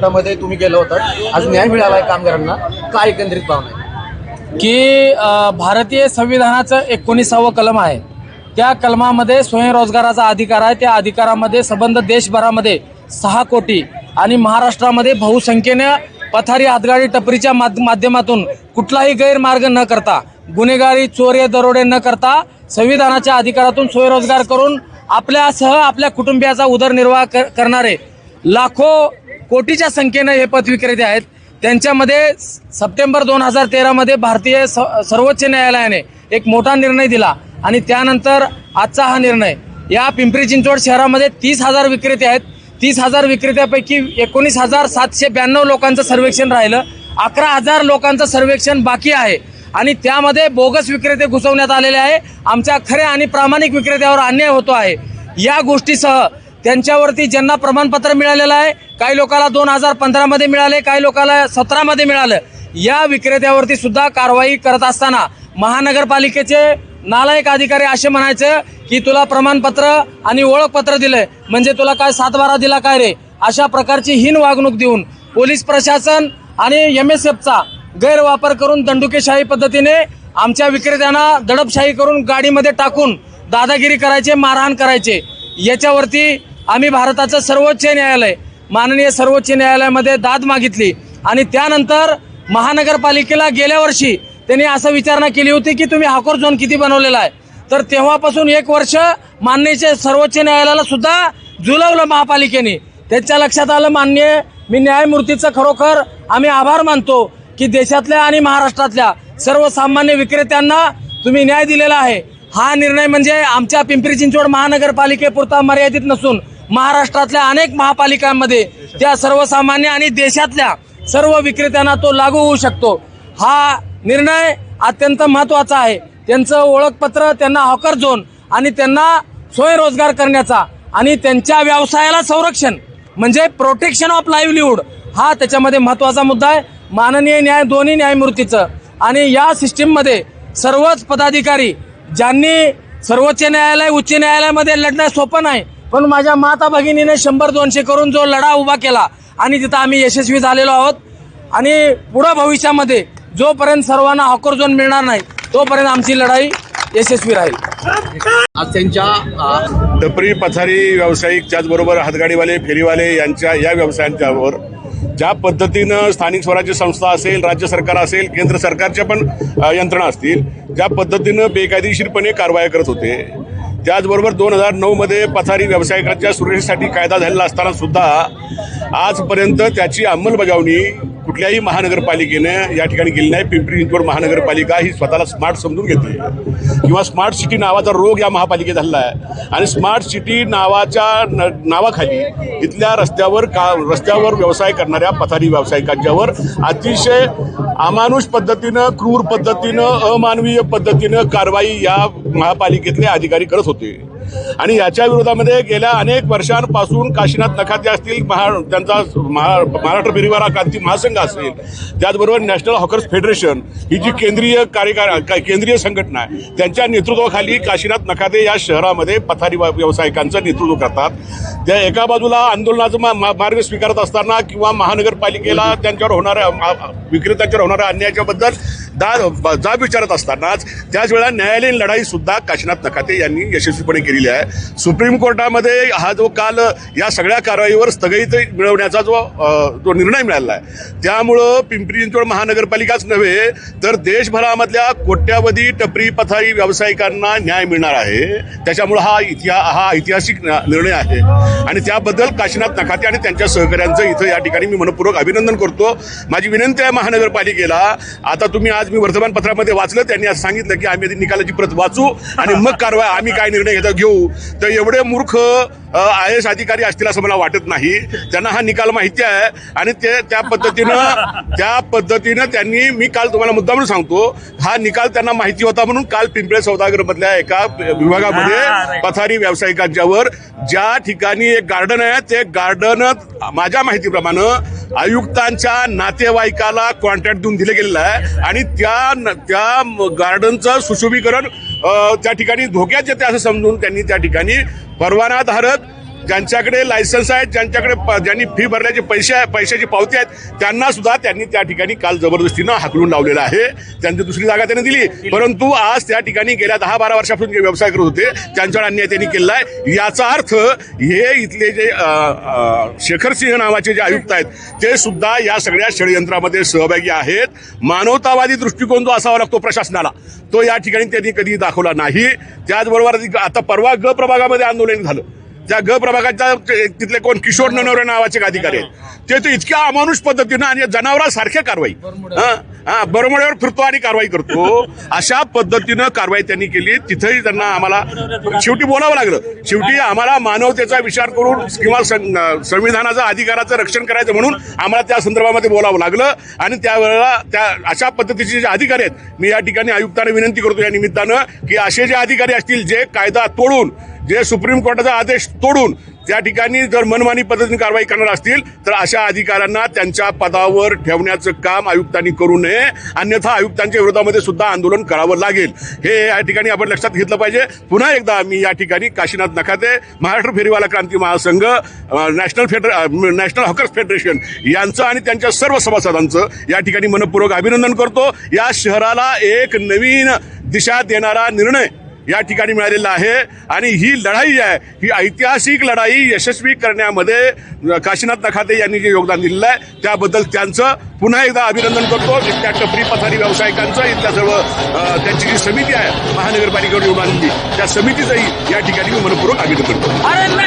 महाराष्ट्रामध्ये तुम्ही गेलो होतं. आज न्याय मिळालाय कामगारांना. काय एकंदरीत भावना आहे? की भारतीय संविधानाचं एकोणीसावं कलम आहे. त्या कलमामध्ये स्वयंरोजगाराचा अधिकार आहे. त्या अधिकारामध्ये संबंध देशभरामध्ये सहा कोटी आणि महाराष्ट्रामध्ये बहुसंख्येने पथारी हातगाडी टपरीच्या माध्यमातून कुठलाही गैरमार्ग न करता गुन्हेगारी चोरी दरोडे न करता संविधानाच्या अधिकारातून स्वयंरोजगार करून आपल्यासह आपल्या कुटुंबियाचा उदरनिर्वाह कर- करणारे लाखो कोटीच्या संख्येनं हे पथविक्रेते आहेत. त्यांच्यामध्ये सप्टेंबर दोन हजार तेरामध्ये भारतीय स- सर्वोच्च न्यायालयाने एक मोठा निर्णय दिला आणि त्यानंतर आजचा हा निर्णय. या पिंपरी चिंचवड शहरामध्ये तीस हजार विक्रेते आहेत. तीस हजार विक्रेत्यापैकी एकोणीस हजार सातशे ब्याण्णव लोकांचं सर्वेक्षण राहिलं. अकरा हजार लोकांचं सर्वेक्षण बाकी आहे. आणि त्यामध्ये बोगस विक्रेते घुसवण्यात आलेले आहे. आमच्या खऱ्या आणि प्रामाणिक विक्रेत्यावर अन्याय होतो आहे. या गोष्टीसह त्यांच्यावरती ज्यांना प्रमाणपत्र मिळालेलं आहे काही लोकांना दोन हजार पंधरामध्ये मिळाले काही लोकांना सतरामध्ये मिळालं या विक्रेत्यावरती सुद्धा कारवाई करत असताना महानगरपालिकेचे नालायक अधिकारी असे म्हणायचे की तुला प्रमाणपत्र आणि ओळखपत्र दिलंय म्हणजे तुला काय सातबारा दिला काय रे? अशा प्रकारची हीन वागणूक देऊन पोलीस प्रशासन आणि एम एस एफचा गैरवापर करून दंडुकेशाही पद्धतीने आमच्या विक्रेत्यांना दडपशाही करून गाडीमध्ये टाकून दादागिरी करायचे मारहाण करायचे. याच्यावरती आम्ही भारताचं सर्वोच्च न्यायालय माननीय सर्वोच्च न्यायालयामध्ये दाद मागितली. आणि त्यानंतर महानगरपालिकेला गेल्या वर्षी त्यांनी असं विचारणा केली होती की तुम्ही हाकोर झोन किती बनवलेला आहे? तर तेव्हापासून एक वर्ष माननीय सर्वोच्च न्यायालयाला सुद्धा जुलवलं महापालिकेने. त्याच्या लक्षात आलं मान्य मी न्यायमूर्तीचं खरोखर आम्ही आभार मानतो की देशातल्या आणि महाराष्ट्रातल्या सर्वसामान्य विक्रेत्यांना तुम्ही न्याय दिलेला आहे. हा निर्णय म्हणजे आमच्या पिंपरी चिंचवड महानगरपालिकेपुरता मर्यादित नसून महाराष्ट्रातल्या अनेक महापालिकांमध्ये त्या सर्वसामान्य आणि देशातल्या सर्व विक्रेत्यांना तो लागू होऊ शकतो. हा निर्णय अत्यंत महत्त्वाचा आहे. त्यांचं ओळखपत्र त्यांना हॉकर झोन आणि त्यांना स्वयंरोजगार करण्याचा आणि त्यांच्या व्यवसायाला संरक्षण म्हणजे प्रोटेक्शन ऑफ लाईव्हलीहूड हा त्याच्यामध्ये महत्त्वाचा मुद्दा आहे. माननीय न्याय दोन्ही न्यायमूर्तीचं आणि या सिस्टीममध्ये सर्वच पदाधिकारी ज्यांनी सर्वोच्च न्यायालय उच्च न्यायालयामध्ये लढणं सोपं नाही पण माझ्या माता भगिनीने शंभर दोनशे करून जो लढा उभा केला आणि तिथं आम्ही यशस्वी झालेलो आहोत. आणि पुढं भविष्यामध्ये जोपर्यंत सर्वांना हॉकर झोन मिळणार नाही तोपर्यंत आमची लढाई यशस्वी राहील. आज त्यांच्या टपरी पथारी व्यावसायिक त्याचबरोबर हातगाडीवाले फेरीवाले यांच्या या व्यवसायांच्यावर ज्या पद्धतीनं स्थानिक स्वराज्य संस्था असेल राज्य सरकार असेल केंद्र सरकारच्या पण यंत्रणा असतील ज्या पद्धतीनं बेकायदेशीरपणे कारवाया करत होते त्याचबरोबर दोन हजार नऊमध्ये पथारी व्यावसायिकांच्या सुरक्षेसाठी कायदा झालेला असताना सुद्धा आजपर्यंत त्याची अंमलबजावणी कुठल्याही महानगरपालिकेनं या ठिकाणी गेली नाही. पिंपरी चिंचवड महानगरपालिका ही स्वतःला स्मार्ट समजून घेते. किंवा स्मार्ट सिटी नावाचा रोग या महापालिकेत झालेला आहे. आणि स्मार्ट सिटी नावाच्या न- नावाखाली इथल्या रस्त्यावर का रस्त्यावर व्यवसाय करणाऱ्या पथारी व्यावसायिकांच्यावर अतिशय अमानुष पद्धतीनं क्रूर पद्धतीनं अमानवीय पद्धतीनं कारवाई या महापालिकेतले अधिकारी करत होते. आणि याच्या विरोधामध्ये गेल्या अनेक वर्षांपासून काशीनाथ नखाते असतील महा त्यांचा महा महाराष्ट्र परिवार क्रांती महासंघ असेल त्याचबरोबर नॅशनल हॉकर्स फेडरेशन ही जी केंद्रीय कार्यकार केंद्रीय संघटना आहे त्यांच्या नेतृत्वाखाली काशीनाथ नखाते या शहरामध्ये पथारी व्यावसायिकांचं नेतृत्व करतात. त्या एका बाजूला आंदोलनाचा मा- मार्ग स्वीकारत असताना किंवा महानगरपालिकेला त्यांच्यावर होणाऱ्या विक्रेत्यांच्यावर होणाऱ्या अन्यायाच्याबद्दल दा जाब विचारत असतानाच त्याच वेळा न्यायालयीन लढाई सुद्धा काशीनाथ नकाते यांनी यशस्वीपणे केलेली आहे. सुप्रीम कोर्टामध्ये हा जो काल या सगळ्या कारवाईवर स्थगित मिळवण्याचा जो जो निर्णय मिळाला आहे त्यामुळं पिंपरी चिंचवड महानगरपालिकाच नव्हे तर देशभरामधल्या कोट्यावधी टपरी पथारी व्यावसायिकांना न्याय मिळणार आहे. त्याच्यामुळं हा इतिहा हा ऐतिहासिक न- निर्णय आहे. आणि त्याबद्दल काशीनाथ नखाते आणि त्यांच्या सहकाऱ्यांचं इथं या ठिकाणी मी मनपूर्वक अभिनंदन करतो. माझी विनंती आहे महानगरपालिकेला आता तुम्ही आज मी वर्तमानपत्रामध्ये वाचलं त्यांनी आज सांगितलं की आम्ही निकालाची प्रत वाचू आणि मग कारवाई आम्ही काय निर्णय घेता घेऊ. तर एवढे मूर्ख आय एस अधिकारी असतील असं मला वाटत नाही. त्यांना हा निकाल माहिती आहे. आणि ते त्या पद्धतीनं त्या पद्धतीनं त्यांनी मी काल तुम्हाला मुद्दा म्हणून सांगतो हा निकाल त्यांना माहिती होता म्हणून काल पिंपळे सौदागर मधल्या एका विभागामध्ये पथारी व्यावसायिकांच्यावर ज्या ठिकाणी एक गार्डन आहे ते गार्डन माझ्या माहितीप्रमाणे आयुक्तांच्या नातेवाईकाला कॉन्ट्रॅक्ट देऊन दिलं गेलेलं आहे. आणि त्या त्या गार्डनचं सुशोभीकरण त्या ठिकाणी धोक्यात येते असं समजून त्यांनी त्या ठिकाणी परवानाधारक ज्यांच्याकडे लायसन्स आहेत ज्यांच्याकडे प- ज्यांनी फी भरल्याचे पैसे आहे पैशाची पावती आहेत त्यांना सुद्धा त्यांनी त्या ठिकाणी काल जबरदस्तीनं हाकलून लावलेलं आहे. त्यांची दुसरी जागा त्यांनी दिली. परंतु आज त्या ठिकाणी गेल्या दहा बारा वर्षापासून जे व्यवसाय करत होते त्यांच्यावर अन्याय त्यांनी केलेला आहे. याचा अर्थ हे इथले जे शेखर सिंह नावाचे जे आयुक्त आहेत ते सुद्धा या सगळ्या षडयंत्रामध्ये सहभागी आहेत. मानवतावादी दृष्टिकोन जो असावा लागतो प्रशासनाला तो या ठिकाणी त्यांनी कधी दाखवला नाही. त्याचबरोबर आता परवा ग प्रभागामध्ये आंदोलन झालं. त्या ग प्रभागाच्या तिथले कोण किशोर ननवरे नावाचे अधिकारी आहेत. ते तर इतक्या अमानुष पद्धतीनं आणि जनावरांसारख्या कारवाई. हा हा बरमड्यावर फिरतो आणि कारवाई करतो. अशा पद्धतीनं कारवाई त्यांनी केली. तिथेही त्यांना आम्हाला शेवटी बोलावं लागलं. शेवटी आम्हाला मानवतेचा विचार करून किंवा संविधानाचा अधिकाराचं रक्षण करायचं म्हणून आम्हाला त्या संदर्भामध्ये बोलावं लागलं. आणि त्यावेळेला त्या अशा पद्धतीचे जे अधिकारी आहेत मी या ठिकाणी आयुक्तांना विनंती करतो या निमित्तानं की असे जे अधिकारी असतील जे कायदा तोडून जे सुप्रीम कोर्टाचा आदेश तोडून त्या ठिकाणी जर मनमानी पद्धतीने कारवाई करणार असतील तर अशा अधिकाऱ्यांना त्यांच्या पदावर ठेवण्याचं काम आयुक्तांनी करू नये. अन्यथा आयुक्तांच्या विरोधामध्ये सुद्धा आंदोलन करावं लागेल. हे या ठिकाणी आपण लक्षात घेतलं पाहिजे. पुन्हा एकदा मी या ठिकाणी काशीनाथ नखाते महाराष्ट्र फेरीवाला क्रांती महासंघ नॅशनल फेडर नॅशनल हॉकर्स फेडरेशन यांचं आणि त्यांच्या सर्व सभासदांचं या ठिकाणी मनपूर्वक अभिनंदन करतो. या शहराला एक नवीन दिशा देणारा निर्णय या ठिकाणी मिळालेला आहे. आणि ही लढाई आहे ही ऐतिहासिक लढाई यशस्वी करण्यामध्ये काशीनाथ नखाते यांनी जे योगदान दिलेलं आहे त्याबद्दल त्यांचं पुन्हा एकदा अभिनंदन करतो. त्या टपरी पथारी व्यावसायिकांचं इथल्या सर्व त्यांची जी समिती आहे महानगरपालिकेवर योगदान दिली त्या समितीचंही या ठिकाणी मी मनपूर्वक अभिनंदन करतो.